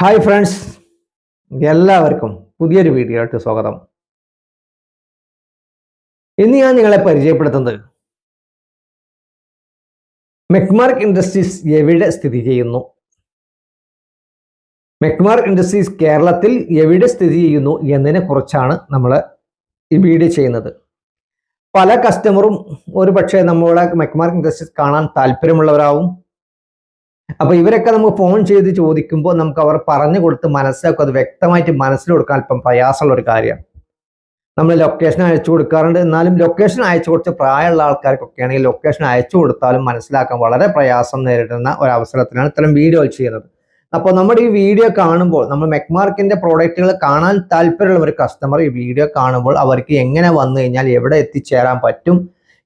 Hi friends എല്ലാവർക്കും പുതിയൊരു വീഡിയോയിട്ട് സ്വാഗതം. ഇന്ന് ഞാൻ നിങ്ങളെ പരിചയപ്പെടുത്തുന്നത് മെക്മാർക്ക് ഇൻഡസ്ട്രീസ് എവിടെ സ്ഥിതി ചെയ്യുന്നു? മെക്മാർക്ക് ഇൻഡസ്ട്രീസ് കേരളത്തിൽ എവിടെ സ്ഥിതി ചെയ്യുന്നു എന്നതിനെ കുറിച്ചാണ് നമ്മൾ ഈ വീഡിയോ ചെയ്യുന്നത്. പല കസ്റ്റമറും ഒരു പക്ഷേ നമ്മളെ മെക്മാർക്ക് ഇൻഡസ്ട്രീസ് കാണാൻ താല്പര്യമുള്ളവരാവും. അപ്പൊ ഇവരൊക്കെ നമുക്ക് ഫോൺ ചെയ്ത് ചോദിക്കുമ്പോൾ നമുക്ക് അവർ പറഞ്ഞു കൊടുത്ത് മനസ്സിലാക്കും. അത് വ്യക്തമായിട്ട് മനസ്സിൽ കൊടുക്കാൻ അല്പം പ്രയാസമുള്ള ഒരു കാര്യമാണ്. നമ്മൾ ലൊക്കേഷൻ അയച്ചു കൊടുക്കാറുണ്ട്. എന്നാലും ലൊക്കേഷൻ അയച്ചു കൊടുത്ത് പ്രായമുള്ള ആൾക്കാർക്കൊക്കെ ആണെങ്കിൽ ലൊക്കേഷൻ അയച്ചു കൊടുത്താലും മനസ്സിലാക്കാൻ വളരെ പ്രയാസം നേരിടുന്ന ഒരു അവസരത്തിലാണ് ഇത്തരം വീഡിയോ ചെയ്യുന്നത്. അപ്പോൾ നമ്മുടെ ഈ വീഡിയോ കാണുമ്പോൾ നമ്മൾ മെക്മാർക്കിന്റെ പ്രോഡക്റ്റുകൾ കാണാൻ താല്പര്യമുള്ള ഒരു കസ്റ്റമർ ഈ വീഡിയോ കാണുമ്പോൾ അവർക്ക് എങ്ങനെ വന്നു കഴിഞ്ഞാൽ എവിടെ എത്തിച്ചേരാൻ പറ്റും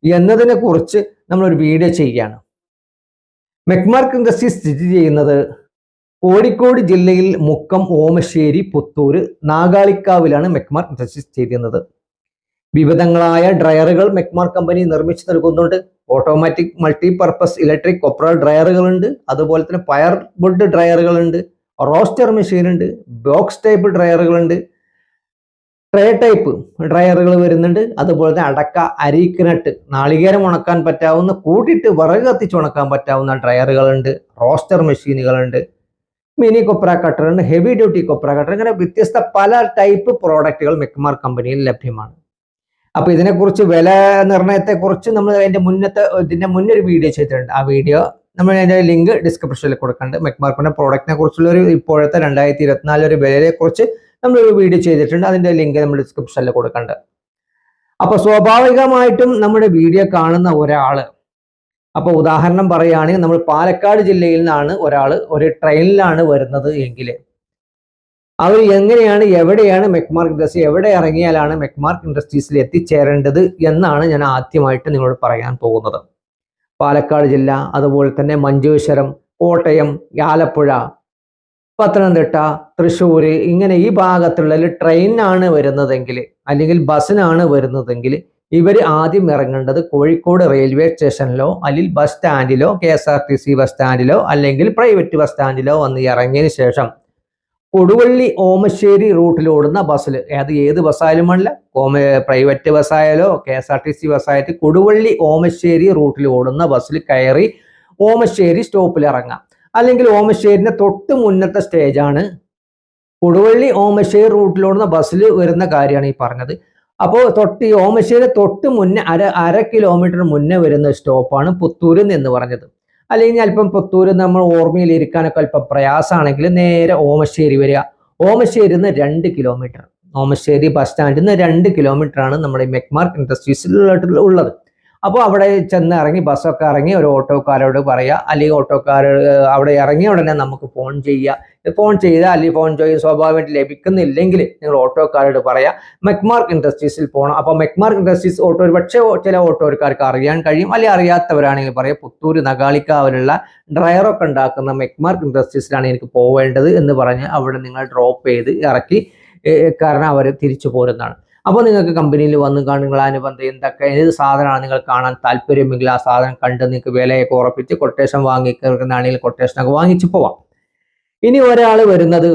എന്നതിനെ കുറിച്ച് നമ്മളൊരു വീഡിയോ ചെയ്യുകയാണ്. മെക്മാർക്ക് ഇൻഡസ്ട്രി സ്ഥിതി ചെയ്യുന്നത് കോഴിക്കോട് ജില്ലയിൽ മുക്കം ഓമശ്ശേരി പുത്തൂർ നാഗാളിക്കാവിലാണ് മെക്മാർക്ക് ഇൻഡസ്ട്രി സ്ഥിതി ചെയ്യുന്നത്. വിവിധങ്ങളായ ഡ്രയറുകൾ മെക്മാർ കമ്പനി നിർമ്മിച്ചു നൽകുന്നുണ്ട്. ഓട്ടോമാറ്റിക് മൾട്ടി പർപ്പസ് ഇലക്ട്രിക് കൊപ്ര ഡ്രയറുകളുണ്ട്. അതുപോലെ തന്നെ ഫയർ ഡ്രയറുകൾ ഡ്രയറുകളുണ്ട്. റോസ്റ്റർ മെഷീൻ ഉണ്ട് ബോക്സ് ടൈപ്പ് ഡ്രയറുകളുണ്ട്. ട്രേ ടൈപ്പ് ഡ്രയറുകൾ വരുന്നുണ്ട്. അതുപോലെ തന്നെ അടക്ക അരീക്കിനട്ട് നാളികേരം ഉണക്കാൻ പറ്റാവുന്ന കൂട്ടിയിട്ട് വിറക് കത്തിച്ച് ഉണക്കാൻ പറ്റാവുന്ന ഡ്രയറുകളുണ്ട് റോസ്റ്റർ മെഷീനുകളുണ്ട് മിനി കൊപ്ര കട്ടറുണ്ട് ഹെവി ഡ്യൂട്ടി കൊപ്ര കട്ടർ ഇങ്ങനെ വ്യത്യസ്ത പല ടൈപ്പ് പ്രോഡക്റ്റുകൾ മെക്മാർ കമ്പനിയിൽ ലഭ്യമാണ്. അപ്പോൾ ഇതിനെക്കുറിച്ച് വില നിർണയത്തെക്കുറിച്ച് നമ്മൾ അതിന്റെ മുന്നത്തെ ഇതിന്റെ മുന്നൊരു വീഡിയോ ചെയ്തിട്ടുണ്ട്. ആ വീഡിയോ നമ്മൾ അതിന്റെ ലിങ്ക് ഡിസ്ക്രിപ്ഷനിൽ കൊടുക്കുന്നുണ്ട്. മെക്മാർക്കിന്റെ പ്രോഡക്റ്റിനെ കുറിച്ചുള്ള ഒരു ഇപ്പോഴത്തെ രണ്ടായിരത്തി ഇരുപത്തിനാല് ഒരു വിലയെ കുറിച്ച് നമ്മൾ ഒരു വീഡിയോ ചെയ്തിട്ടുണ്ട്. അതിന്റെ ലിങ്ക് നമ്മൾ ഡിസ്ക്രിപ്ഷനിൽ കൊടുക്കേണ്ടത് അപ്പോൾ സ്വാഭാവികമായിട്ടും നമ്മുടെ വീഡിയോ കാണുന്ന ഒരാൾ അപ്പോൾ ഉദാഹരണം പറയുകയാണെങ്കിൽ നമ്മൾ പാലക്കാട് ജില്ലയിൽ നിന്നാണ് ഒരാൾ ഒരു ട്രെയിനിലാണ് വരുന്നത് എങ്കിൽ. അവർ എങ്ങനെയാണ് എവിടെയാണ് മെക്മാർക്ക് ഇൻഡസ്ട്രി എവിടെ ഇറങ്ങിയാലാണ് മെക്മാർക്ക് ഇൻഡസ്ട്രീസിൽ എത്തിച്ചേരേണ്ടത് എന്നാണ് ഞാൻ ആദ്യമായിട്ട് നിങ്ങളോട് പറയാൻ പോകുന്നത്. പാലക്കാട് ജില്ല അതുപോലെ തന്നെ മഞ്ചേശ്വരം കോട്ടയം ആലപ്പുഴ പത്തനംതിട്ട തൃശ്ശൂർ ഇങ്ങനെ ഈ ഭാഗത്തുള്ള ട്രെയിനാണ് വരുന്നതെങ്കിൽ അല്ലെങ്കിൽ ബസ്സിനാണ് വരുന്നതെങ്കിൽ ഇവർ ആദ്യം ഇറങ്ങേണ്ടത് കോഴിക്കോട് റെയിൽവേ സ്റ്റേഷനിലോ അല്ലെങ്കിൽ bus സ്റ്റാൻഡിലോ K S R T C bus സ്റ്റാൻഡിലോ അല്ലെങ്കിൽ പ്രൈവറ്റ് ബസ് സ്റ്റാൻഡിലോ വന്ന് ഇറങ്ങിയതിന് ശേഷം കൊടുവള്ളി ഓമശ്ശേരി റൂട്ടിൽ ഓടുന്ന ബസ്സിൽ അത് ഏത് ബസ്സായാലും വേണ്ടില്ല കോമ private ബസ്സായാലോ K S R T C ബസ്സായിട്ട് Koduvally Omassery റൂട്ടിൽ ഓടുന്ന ബസ്സിൽ കയറി ഓമശ്ശേരി സ്റ്റോപ്പിൽ ഇറങ്ങാം. അല്ലെങ്കിൽ ഓമശ്ശേരിന്റെ തൊട്ട് മുന്നത്തെ സ്റ്റേജാണ് കൊടുവള്ളി ഓമശ്ശേരി റൂട്ടിലോടുന്ന ബസ്സിൽ വരുന്ന കാര്യമാണ് ഈ പറഞ്ഞത്. അപ്പോൾ തൊട്ട് ഈ ഓമശ്ശേരി തൊട്ട് മുന്നേ അര അര കിലോമീറ്റർ മുന്നേ വരുന്ന സ്റ്റോപ്പാണ് പുത്തൂരിൽ എന്ന് പറഞ്ഞത്. അല്ലെങ്കിൽ അല്പം പുത്തൂര് നമ്മൾ ഓർമ്മയിൽ ഇരിക്കാനൊക്കെ അല്പം പ്രയാസമാണെങ്കിൽ നേരെ ഓമശ്ശേരി വരിക. ഓമശ്ശേരി നിന്ന് രണ്ട് കിലോമീറ്റർ ഓമശ്ശേരി ബസ് സ്റ്റാൻഡിൽ നിന്ന് രണ്ട് കിലോമീറ്റർ ആണ് നമ്മുടെ മെക്മാർക്ക് ഇൻഡസ്ട്രീസിലുള്ള ഉള്ളത്. അപ്പോൾ അവിടെ ചെന്ന് ഇറങ്ങി ബസ്സൊക്കെ ഇറങ്ങി ഒരു ഓട്ടോക്കാരോട് പറയുക അല്ലെങ്കിൽ ഓട്ടോക്കാർ അവിടെ ഇറങ്ങിയ ഉടനെ നമുക്ക് ഫോൺ ചെയ്യുക ഫോൺ ചെയ്താൽ അല്ലെങ്കിൽ ഫോൺ ചെയ്ത് സ്വാഭാവികമായിട്ട് ലഭിക്കുന്നില്ലെങ്കിൽ നിങ്ങൾ ഓട്ടോക്കാരോട് പറയാം മെക്മാർക്ക് ഇൻഡസ്ട്രീസിൽ പോകണം അപ്പോൾ മെക്മാർക്ക് ഇൻഡസ്ട്രീസ് ഓട്ടോ പക്ഷേ ചില ഓട്ടോക്കാർക്ക് അറിയാൻ കഴിയും അല്ലെങ്കിൽ അറിയാത്തവരാണെങ്കിൽ പറയാം പുത്തൂർ നഗാളിക്കാവിലുള്ള ഡ്രൈവറൊക്കെ ഉണ്ടാക്കുന്ന മെക്മാർക്ക് ഇൻഡസ്ട്രീസിലാണ് എനിക്ക് പോവേണ്ടത് എന്ന് പറഞ്ഞ് അവിടെ നിങ്ങൾ ഡ്രോപ്പ് ചെയ്ത് ഇറക്കി കാരണം അവർ തിരിച്ചു പോരുന്നതാണ്. അപ്പോൾ നിങ്ങൾക്ക് കമ്പനിയിൽ വന്ന് നിങ്ങൾ അനുബന്ധം എന്തൊക്കെ ഏത് സാധനമാണ് നിങ്ങൾ കാണാൻ താല്പര്യമെങ്കിൽ ആ സാധനം കണ്ട് നിങ്ങൾക്ക് വിലയൊക്കെ ഉറപ്പിച്ച് കൊട്ടേഷൻ വാങ്ങി കയറുന്നതാണെങ്കിൽ കൊട്ടേഷനൊക്കെ വാങ്ങിച്ചു പോവാം. ഇനി ഒരാൾ വരുന്നത്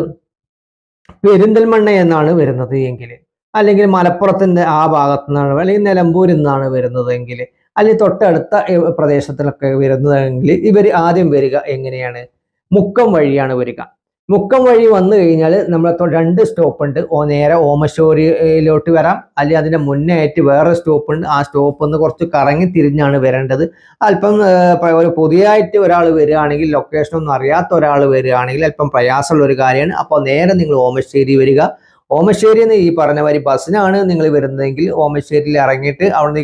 പെരിന്തൽമണ്ണ എന്നാണ് വരുന്നത് എങ്കിൽ അല്ലെങ്കിൽ മലപ്പുറത്തിന്റെ ആ ഭാഗത്തു നിന്നാണ് അല്ലെങ്കിൽ നിലമ്പൂരിൽ നിന്നാണ് വരുന്നത് എങ്കിൽ അല്ലെങ്കിൽ തൊട്ടടുത്ത പ്രദേശത്തിലൊക്കെ വരുന്നതെങ്കിൽ ഇവർ ആദ്യം വരിക എങ്ങനെയാണ്? മുക്കം വഴിയാണ് വരിക. മുക്കം വഴി വന്നു കഴിഞ്ഞാൽ നമ്മളെ രണ്ട് സ്റ്റോപ്പ് ഉണ്ട്. ഓ നേരെ ഓമശ്ശേരിയിലോട്ട് വരാം. അല്ലെങ്കിൽ അതിന്റെ മുന്നേ ആയിട്ട് വേറെ സ്റ്റോപ്പ് ഉണ്ട്. ആ സ്റ്റോപ്പ് ഒന്ന് കുറച്ച് കറങ്ങി തിരിഞ്ഞാണ് വരേണ്ടത്. അല്പം ഒരു പുതിയതായിട്ട് ഒരാൾ വരികയാണെങ്കിൽ ലൊക്കേഷൻ ഒന്നും അറിയാത്ത ഒരാൾ വരികയാണെങ്കിൽ അല്പം പ്രയാസമുള്ള ഒരു കാര്യമാണ്. അപ്പോൾ നേരെ നിങ്ങൾ ഓമശ്ശേരി വരിക. ഓമശ്ശേരി എന്ന് ഈ പറഞ്ഞ മാതിരി ബസ്സിനാണ് നിങ്ങൾ വരുന്നതെങ്കിൽ ഓമശ്ശേരിയിൽ ഇറങ്ങിയിട്ട് അവിടുന്ന്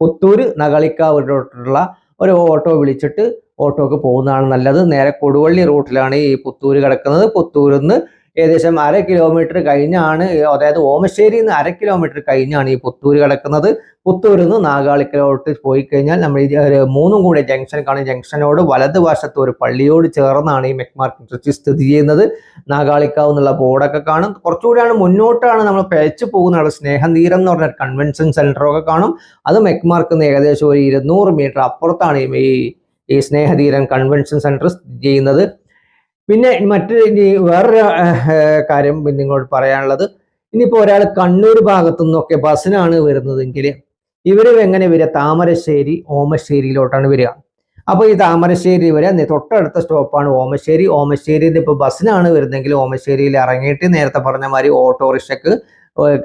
പുത്തൂര് നകളിക്കാവിലോട്ടുള്ള ഒരു ഓട്ടോ വിളിച്ചിട്ട് ഓട്ടോക്ക് പോകുന്നതാണ് നല്ലത്. നേരെ കൊടുവള്ളി റൂട്ടിലാണ് ഈ പുത്തൂര് കിടക്കുന്നത്. പുത്തൂരിൽ നിന്ന് ഏകദേശം അര കിലോമീറ്റർ കഴിഞ്ഞാണ് അതായത് ഓമശ്ശേരി നിന്ന് അര കിലോമീറ്റർ കഴിഞ്ഞാണ് ഈ പുത്തൂര് കിടക്കുന്നത്. പുത്തൂരിൽ നിന്ന് നാഗാളിക്കലോട്ട് പോയി കഴിഞ്ഞാൽ നമ്മൾ ഈ മൂന്നും കൂടെ ജംഗ്ഷൻ കാണും. ജംഗ്ഷനോട് വലതുവശത്ത് ഒരു പള്ളിയോട് ചേർന്നാണ് ഈ മെക്മാർക്ക് സ്ഥിതി ചെയ്യുന്നത്. നാഗാളിക്കാവ് എന്നുള്ള ബോർഡൊക്കെ കാണും. കുറച്ചുകൂടിയാണ് മുന്നോട്ടാണ് നമ്മൾ പേച്ച് പോകുന്നത്. സ്നേഹനീരം എന്ന് പറഞ്ഞ കൺവെൻഷൻ സെന്ററൊക്കെ കാണും. അത് മെക്മാർക്ക് ഏകദേശം ഒരു ഇരുന്നൂറ് മീറ്റർ അപ്പുറത്താണ് ഈ ഈ സ്നേഹതീരം കൺവെൻഷൻ സെന്റർ സ്ഥിതി ചെയ്യുന്നത്. പിന്നെ മറ്റൊരു ഇനി വേറൊരു കാര്യം നിങ്ങളോട് പറയാനുള്ളത്. ഇനിയിപ്പോൾ ഒരാൾ കണ്ണൂർ ഭാഗത്തു നിന്നൊക്കെ ബസ്സിനാണ് വരുന്നതെങ്കിൽ ഇവർ എങ്ങനെ വരിക? താമരശ്ശേരി ഓമശ്ശേരിയിലോട്ടാണ് വരിക. അപ്പോൾ ഈ താമരശ്ശേരി വരെ തൊട്ടടുത്ത സ്റ്റോപ്പാണ് ഓമശ്ശേരി. ഓമശ്ശേരിയിൽ ഇപ്പോൾ ബസ്സിനാണ് വരുന്നതെങ്കിൽ ഓമശ്ശേരിയിൽ ഇറങ്ങിയിട്ട് നേരത്തെ പറഞ്ഞ മാതിരി ഓട്ടോറിക്ഷക്ക്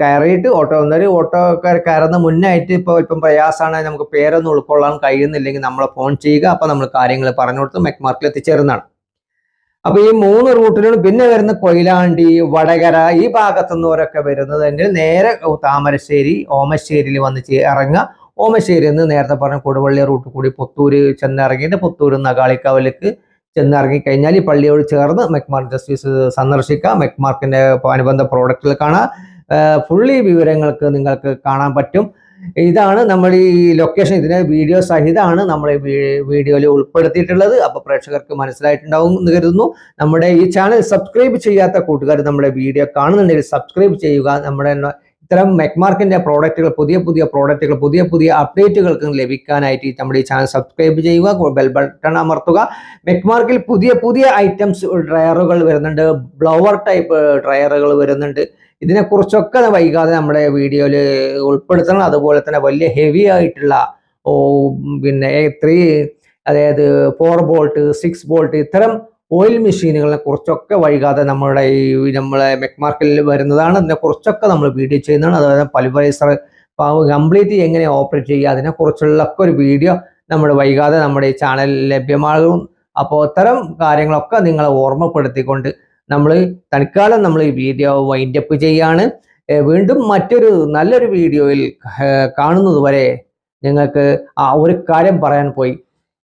കയറിയിട്ട് ഓട്ടോ എന്നൊരു ഓട്ടോ കയറുന്ന മുന്നായിട്ട് ഇപ്പോൾ ഇപ്പം പ്രയാസമാണ് നമുക്ക് പേരൊന്നും ഉൾക്കൊള്ളാൻ കഴിയുന്നില്ലെങ്കിൽ നമ്മളെ ഫോൺ ചെയ്യുക. അപ്പോൾ നമ്മൾ കാര്യങ്ങൾ പറഞ്ഞു കൊടുത്ത് മെക്മാർക്കിൽ എത്തിച്ചേരുന്നതാണ്. അപ്പൊ ഈ മൂന്ന് റൂട്ടിലും പിന്നെ വരുന്ന കൊയിലാണ്ടി വടകര ഈ ഭാഗത്തു നിന്നവരൊക്കെ വരുന്നതെങ്കിൽ നേരെ താമരശ്ശേരി ഓമശ്ശേരിയിൽ വന്ന് ഇറങ്ങുക. ഓമശ്ശേരിയിൽ നിന്ന് നേരത്തെ പറഞ്ഞ കൊടുവള്ളി റൂട്ട് കൂടി പുത്തൂര് ചെന്നിറങ്ങിയിട്ട് പുത്തൂർ നഗാളിക്കാവലേക്ക് ചെന്നിറങ്ങി കഴിഞ്ഞാൽ ഈ പള്ളിയോട് ചേർന്ന് മെക്മാർക്ക് ജസ്റ്റിസ് സന്ദർശിക്കുക. മെക്മാർക്കിന്റെ അനുബന്ധ പ്രോഡക്റ്റുകൾ കാണാം ഫുള്ളി വിവരങ്ങൾക്ക് നിങ്ങൾക്ക് കാണാൻ പറ്റും. ഇതാണ് നമ്മൾ ഈ ലൊക്കേഷൻ ഇതിന് വീഡിയോ സഹിതമാണ് നമ്മൾ ഈ വീഡിയോയിൽ ഉൾപ്പെടുത്തിയിട്ടുള്ളത്. അപ്പോൾ പ്രേക്ഷകർക്ക് മനസ്സിലായിട്ടുണ്ടാവും എന്ന് കരുതുന്നു. നമ്മുടെ ഈ ചാനൽ സബ്സ്ക്രൈബ് ചെയ്യാത്ത കൂട്ടുകാർ നമ്മുടെ വീഡിയോ കാണുന്നുണ്ടെങ്കിൽ സബ്സ്ക്രൈബ് ചെയ്യുക. നമ്മുടെ ഇത്തരം മെക്മാർക്കിന്റെ പ്രോഡക്റ്റുകൾ പുതിയ പുതിയ പ്രോഡക്റ്റുകൾ പുതിയ പുതിയ അപ്ഡേറ്റുകൾക്ക് ലഭിക്കാനായിട്ട് നമ്മുടെ ഈ ചാനൽ സബ്സ്ക്രൈബ് ചെയ്യുക. ബെൽ ബട്ടൺ അമർത്തുക. മെക്മാർക്കിൽ പുതിയ പുതിയ ഐറ്റംസ് ഡ്രയറുകൾ വരുന്നുണ്ട്. ബ്ലവർ ടൈപ്പ് ഡ്രയറുകൾ വരുന്നുണ്ട്. ഇതിനെക്കുറിച്ചൊക്കെ വൈകാതെ നമ്മുടെ വീഡിയോയിൽ ഉൾപ്പെടുത്തണം. അതുപോലെ തന്നെ വലിയ ഹെവി ആയിട്ടുള്ള ഓ പിന്നെ ത്രീ അതായത് ഫോർ ബോൾട്ട് സിക്സ് ബോൾട്ട് ഇത്തരം ഓയിൽ മെഷീനുകളെ കുറിച്ചൊക്കെ വൈകാതെ നമ്മുടെ ഈ നമ്മളെ മെക്മാർക്കിൽ വരുന്നതാണ്. അതിനെക്കുറിച്ചൊക്കെ നമ്മൾ വീഡിയോ ചെയ്യുന്നതാണ്. അതുപോലെ പൾവറൈസർ കംപ്ലീറ്റ് എങ്ങനെ ഓപ്പറേറ്റ് ചെയ്യുക അതിനെക്കുറിച്ചുള്ള ഒക്കെ ഒരു വീഡിയോ നമ്മൾ വൈകാതെ നമ്മുടെ ഈ ചാനലിൽ ലഭ്യമാകും. അപ്പോൾ ഇത്തരം കാര്യങ്ങളൊക്കെ നിങ്ങളെ ഓർമ്മപ്പെടുത്തിക്കൊണ്ട് നമ്മൾ തൽക്കാലം നമ്മൾ ഈ വീഡിയോ വൈൻഡപ്പ് ചെയ്യാണ്. ഏഹ് വീണ്ടും മറ്റൊരു നല്ലൊരു വീഡിയോയിൽ കാണുന്നത് വരെ നിങ്ങൾക്ക് ആ ഒരു കാര്യം പറയാൻ പോയി.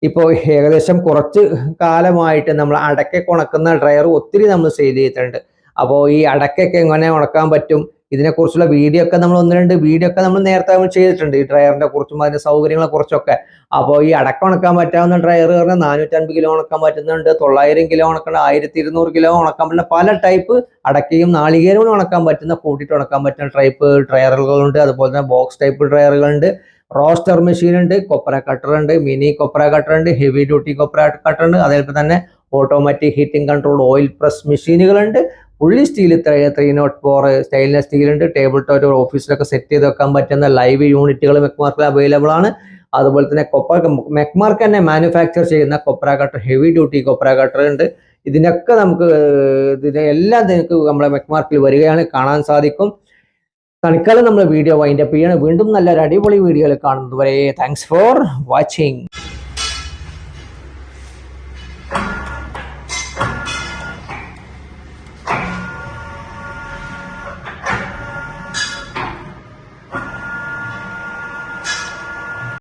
ഇപ്പോൾ ഏകദേശം കുറച്ച് കാലമായിട്ട് നമ്മൾ അടക്ക ഉണക്കുന്ന ഡ്രയർ ഒത്തിരി നമ്മൾ സെയിൽ ചെയ്തിട്ടുണ്ട്. അപ്പോൾ ഈ അടക്കൊക്കെ എങ്ങനെ ഉണക്കാൻ പറ്റും? ഇതിനെക്കുറിച്ചുള്ള വീഡിയോ ഒക്കെ നമ്മൾ ഒന്ന് രണ്ട് വീഡിയോ ഒക്കെ നമ്മൾ നേരത്തെ നമ്മൾ ചെയ്തിട്ടുണ്ട്. ഈ ഡ്രയറിനെ കുറിച്ചും അതിന്റെ സൗകര്യങ്ങളെ കുറിച്ചൊക്കെ. അപ്പോൾ ഈ അടക്കം ഉണക്കാൻ പറ്റാവുന്ന ഡ്രയർ പറഞ്ഞാൽ നാനൂറ്റൻപത് കിലോ ഉണക്കാൻ പറ്റുന്നുണ്ട്. തൊള്ളായിരം കിലോ ഉണക്കണം ആയിരത്തി ഇരുന്നൂറ് കിലോ ഉണക്കാൻ പറ്റുന്ന പല ടൈപ്പ് അടക്കയും നാളികേരവും ഉണക്കാൻ പറ്റുന്ന കൂട്ടിയിട്ട് ഉണക്കാൻ പറ്റുന്ന ടൈപ്പ് ഡ്രയറുകളുണ്ട് അതുപോലെ തന്നെ ബോക്സ് ടൈപ്പ് ഡ്രയറുകളുണ്ട് റോസ്റ്റർ മെഷീൻ ഉണ്ട് കൊപ്ര കട്ടർ ഉണ്ട് മിനി കൊപ്ര കട്ടർ ഉണ്ട് ഹെവി ഡ്യൂട്ടി കൊപ്ര കട്ടർ ഉണ്ട്. അതേപോലെ തന്നെ automatic heating control oil press മെഷീനുകളുണ്ട് fully steel three nought four stainless steel ഉണ്ട്. ടേബിൾ ടോപ്പ് ഓഫീസിലൊക്കെ സെറ്റ് ചെയ്ത് വെക്കാൻ പറ്റുന്ന ലൈവ് യൂണിറ്റുകൾ മെക്മാർക്കിൽ അവൈലബിൾ ആണ്. അതുപോലെ തന്നെ കൊപ്ര മെക്മാർക്ക് തന്നെ മാനുഫാക്ചർ ചെയ്യുന്ന കൊപ്ര കട്ടർ ഹെവി ഡ്യൂട്ടി കൊപ്ര കട്ടർ ഉണ്ട്. ഇതിനൊക്കെ നമുക്ക് ഇതിനെ എല്ലാം നിങ്ങൾക്ക് നമ്മളെ മെക്മാർക്കിൽ വരികയാണ് കാണാൻ സാധിക്കും. തൽക്കാലം നമ്മൾ വീഡിയോ വൈൻഡപ്പ് ചെയ്യണം. വീണ്ടും നല്ലൊരു അടിപൊളി വീഡിയോയിൽ കാണുന്നത് വരെ താങ്ക്സ് ഫോർ വാച്ചിങ്